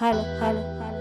હાલો હાલો હાલો.